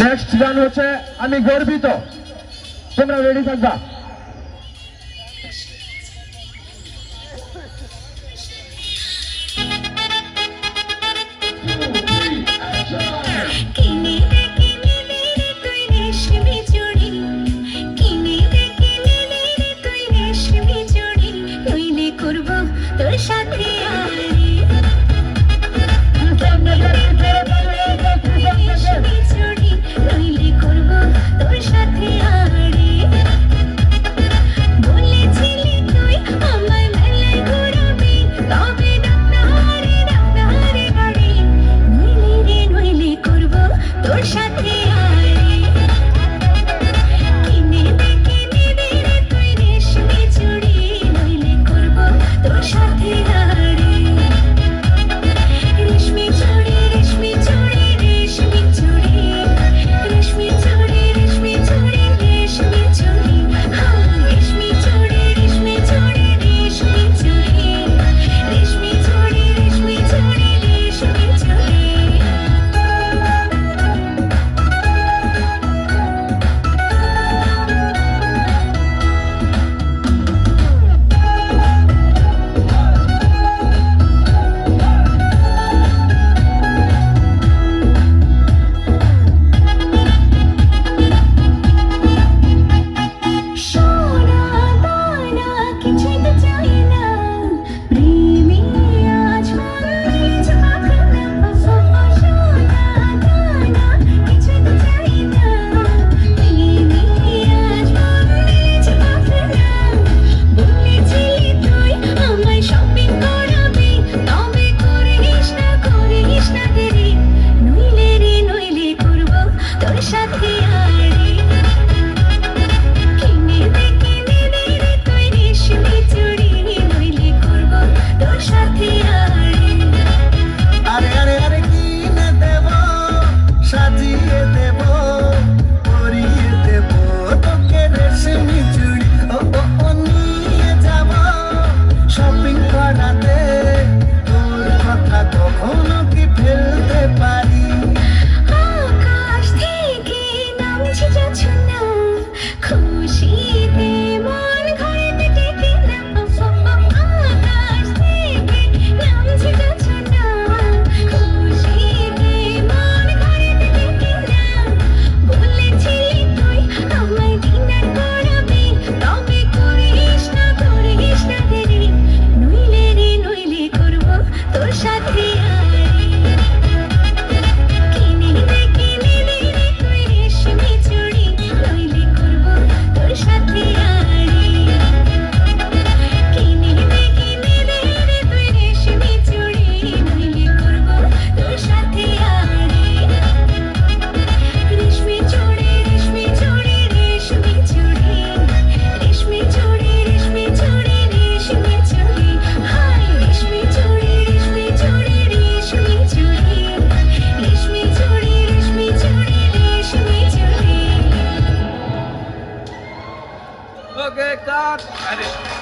Next গান হচ্ছে আমি গর্বিত তোমরা রেডি থাকবা Okay, get!